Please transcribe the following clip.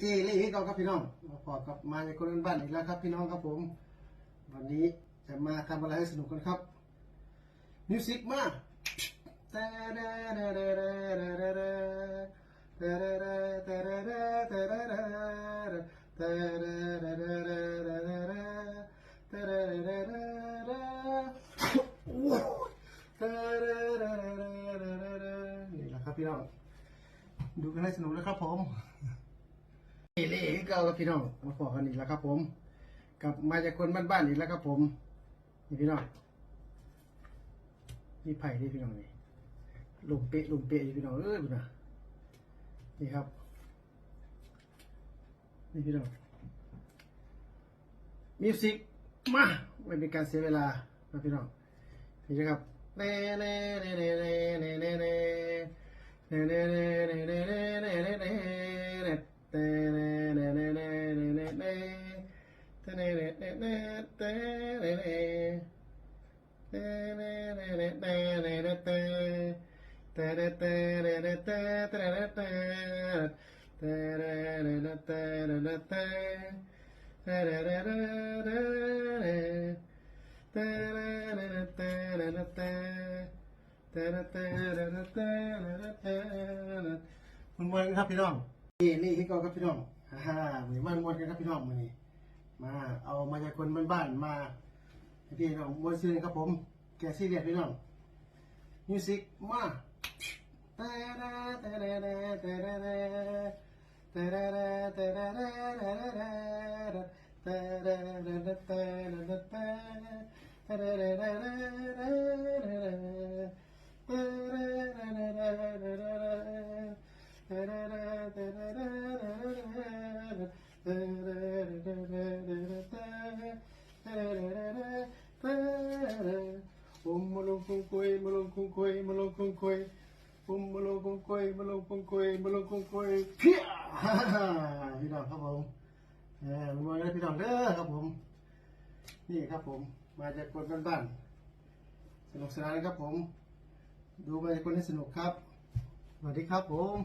เอกลี่ให้เราครับพี่น้องพอกับมาในคนบ้านอีกแล้วครับ พี่น้องครับผม วันนี้จะมาทำอะไรให้สนุกกันครับมิวสิกมานี่แหละครับพี่น้อง ดูกันให้สนุกนะครับผม นี่เก่ากับพี่น้องมาพอกันอีกแล้วครับผม กับมาจากคนบ้านๆอีกแล้วครับผมนี่พี่น้องนี่ไผ่นี่พี่น้องนี่ลุมเปะลุมเปะพี่น้องเออยพี่น้องนี่ครับนี่พี่น้องมิวสิกมาไม่เป็นการเสียเวลานะพี่น้องนี่นะครับเน่เน่เน่เน่เน่เน่เน่เน่เน่เน่เน่เน่ มันมวนครับพี่น้องนี่นี่ที่เก่าครับพี่น้องฮ่ามือมันมวนกันครับพี่น้องมือนี้มา เอามาจากคนบ้านๆมา พี่น้องมวนซื่อครับผม แกซี่เรียดพี่น้องมิวสิกมาอุมมาลงคุงคุยมาลงคุงคุยมาลงคุงคุยอุม อมาลงคงคุยมาลงคงคุยมลงคงคุยอมาลงคุงคุยเพี้ยฮ่าฮ่าพี่น้องครับผมเออมันมาแล้วพี่น้อเด้อครับผม นี่ครับผม มาจากคนบ้านๆสนุกสนานนะครับผม ดูมาจากคนให้สนุกครับสวัสดีครับผม